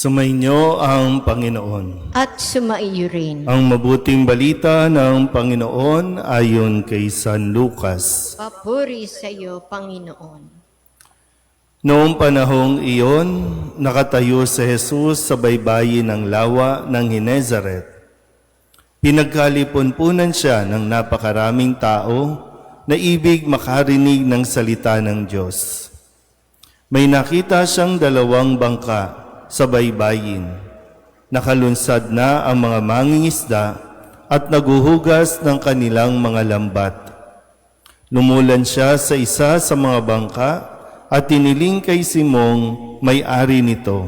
Sumainyo ang Panginoon. at sumaiyo rin. Ang mabuting balita ng Panginoon ayon kay San Lucas. Papuri sa iyo, Panginoon. Noong panahong iyon, nakatayo si Jesus sa baybayin ng lawa ng Hinezaret. Pinagkalipunpunan siya ng napakaraming tao na ibig makarinig ng salita ng Diyos. May nakita siyang dalawang bangka sa baybayin. Nakalunsad na ang mga mangingisda at naguhugas ng kanilang mga lambat. Lumulan siya sa isa sa mga bangka at tiniling kay Simong may-ari nito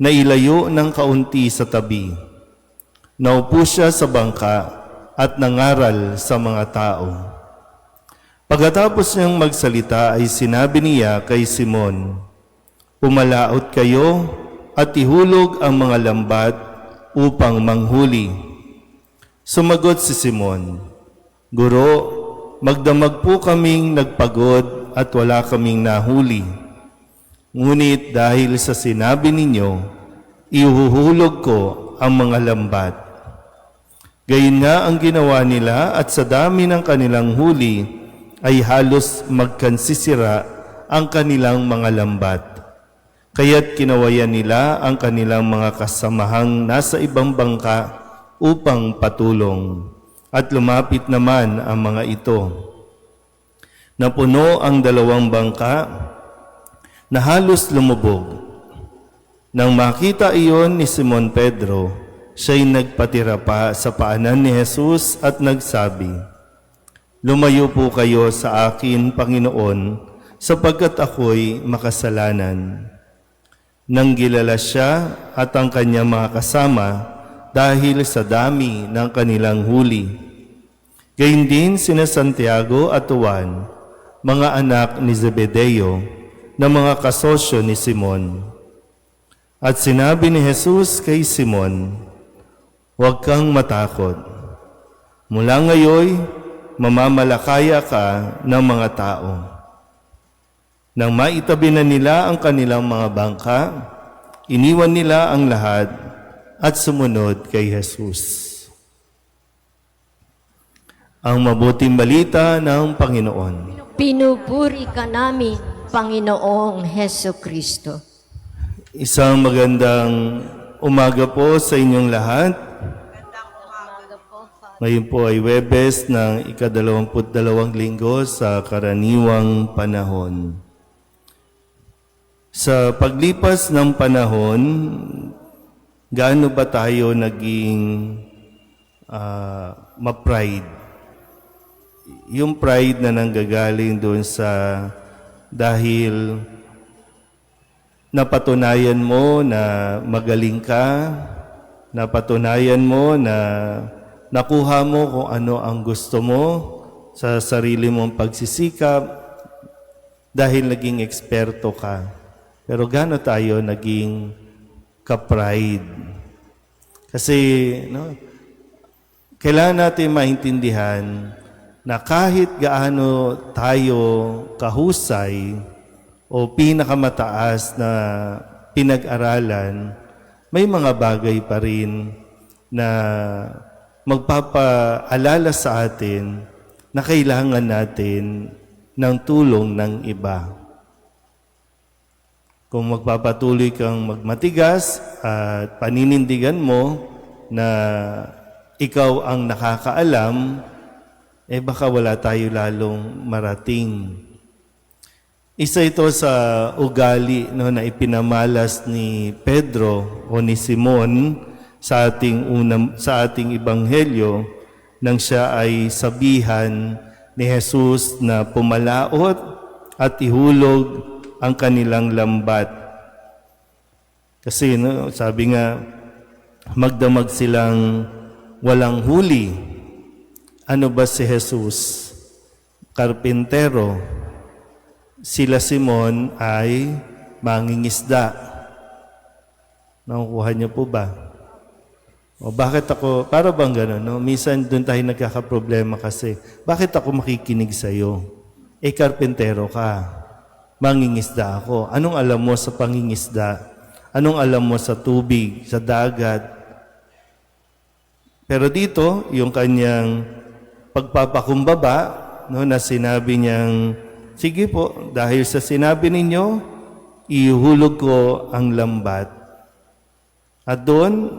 na ilayo ng kaunti sa tabi. Naupo siya sa bangka at nangaral sa mga tao. Pagkatapos niyang magsalita ay sinabi niya kay Simon, Pumalaot kayo at ihulog ang mga lambat upang manghuli. Sumagot si Simon, Guro, magdamag po kaming nagpagod at wala kaming nahuli. Ngunit dahil sa sinabi ninyo, ihuhulog ko ang mga lambat. Gayun nga ang ginawa nila at sa dami ng kanilang huli ay halos magkansisira ang kanilang mga lambat. Kaya't kinawayan nila ang kanilang mga kasamahang nasa ibang bangka upang patulong. At lumapit naman ang mga ito. Napuno ang dalawang bangka na halos lumubog. Nang makita iyon ni Simon Pedro, siya'y nagpatira pa sa paanan ni Jesus at nagsabi, Lumayo po kayo sa akin, Panginoon, sapagkat ako'y makasalanan. Nang gilala siya at ang kanyang mga kasama dahil sa dami ng kanilang huli. Gayun din sina Santiago at Juan, mga anak ni Zebedeo, na mga kasosyo ni Simon. At sinabi ni Jesus kay Simon, Huwag kang matakot. Mula ngayon, mamamalakaya ka ng mga tao. Nang maitabi na nila ang kanilang mga bangka, iniwan nila ang lahat at sumunod kay Jesus. Ang mabuting balita ng Panginoon. Pinupuri ka namin, Panginoong Heso Kristo. Isang magandang umaga po sa inyong lahat. Ngayon po ay Webes ng ikadalawamput dalawang linggo sa karaniwang panahon. Sa paglipas ng panahon, gaano ba tayo naging ah, ma-pride? Yung pride na nanggagaling doon sa dahil napatunayan mo na magaling ka, napatunayan mo na nakuha mo kung ano ang gusto mo sa sarili mong pagsisikap dahil naging eksperto ka. Pero gaano tayo naging ka-pride? Kasi no, kailangan natin maintindihan na kahit gaano tayo kahusay o pinakamataas na pinag-aralan, may mga bagay pa rin na magpapaalala sa atin na kailangan natin ng tulong ng iba. Kung magpapatuloy kang magmatigas at paninindigan mo na ikaw ang nakakaalam, eh baka wala tayo lalong marating. Isa ito sa ugali no, na ipinamalas ni Pedro o ni Simon sa ating unang sa ating ebanghelyo nang siya ay sabihan ni Jesus na pumalaot at ihulog ang kanilang lambat. Kasi no, sabi nga magdamag silang walang huli. Ano ba si Jesus? Karpintero. Sila Simon ay mangingisda. Nakukuha niyo po ba? O bakit ako, para bang gano'n, no? Minsan doon tayo nagkakaproblema kasi, bakit ako makikinig sa iyo? Eh, karpentero ka. Mangingisda ako. Anong alam mo sa pangingisda? Anong alam mo sa tubig, sa dagat? Pero dito, yung kanyang pagpapakumbaba, no, na sinabi niyang, sige po, dahil sa sinabi ninyo, ihulog ko ang lambat. At doon,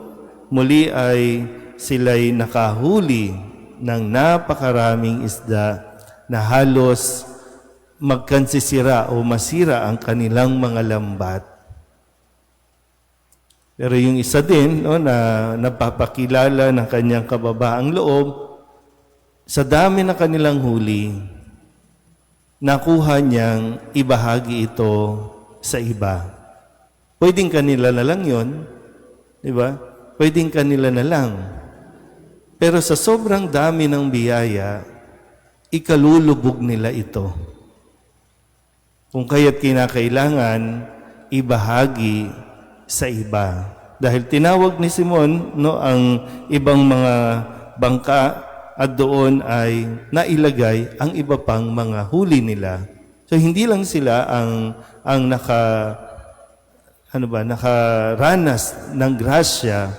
muli ay sila'y nakahuli ng napakaraming isda na halos magkansisira o masira ang kanilang mga lambat. Pero yung isa din no, na napapakilala ng kanyang kababaang loob, sa dami ng kanilang huli, nakuha niyang ibahagi ito sa iba. Pwedeng kanila na lang yon, di ba? Pwedeng kanila na lang. Pero sa sobrang dami ng biyaya, ikalulubog nila ito. Kung kaya't kinakailangan, ibahagi sa iba. Dahil tinawag ni Simon no, ang ibang mga bangka at doon ay nailagay ang iba pang mga huli nila. So hindi lang sila ang ang naka ano ba nakaranas ng grasya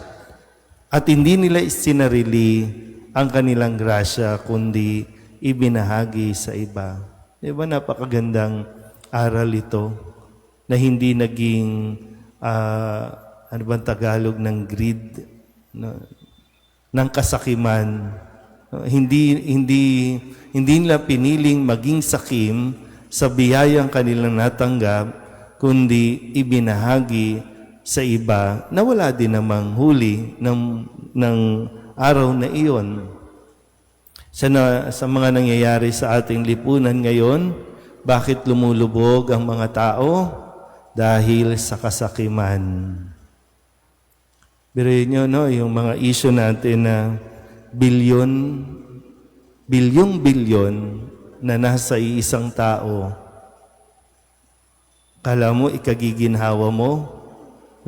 at hindi nila isinarili ang kanilang grasya kundi ibinahagi sa iba. Di ba napakagandang aral ito na hindi naging ah, ano bang Tagalog ng greed no? ng kasakiman. No, Hindi hindi hindi nila piniling maging sakim sa biyayang kanilang natanggap kundi ibinahagi sa iba na wala din namang huli ng ng araw na iyon. Sa, na, sa mga nangyayari sa ating lipunan ngayon, bakit lumulubog ang mga tao? Dahil sa kasakiman. Biruin nyo, no, yung mga issue natin na bilyon, bilyong-bilyon na nasa isang tao. Kala mo, ikagiginhawa mo,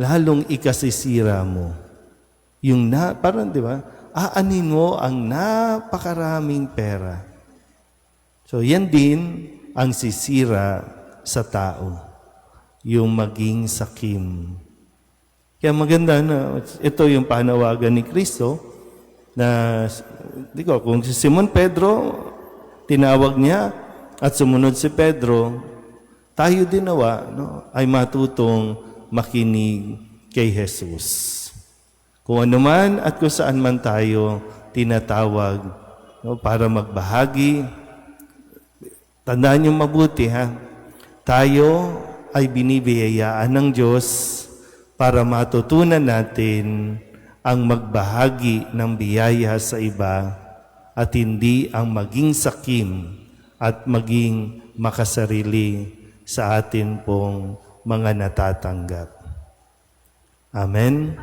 lalong ikasisira mo. Yung na, parang di ba, aanin mo ang napakaraming pera. So yan din ang sisira sa tao, yung maging sakim. Kaya maganda na ito yung panawagan ni Kristo na di ko kung si Simon Pedro tinawag niya at sumunod si Pedro tayo din nawa no, ay matutong makinig kay Jesus. Kung ano man at kung saan man tayo tinatawag no, para magbahagi, tandaan niyo mabuti ha, tayo ay binibiyayaan ng Diyos para matutunan natin ang magbahagi ng biyaya sa iba at hindi ang maging sakim at maging makasarili sa atin pong mga natatanggap. Amen.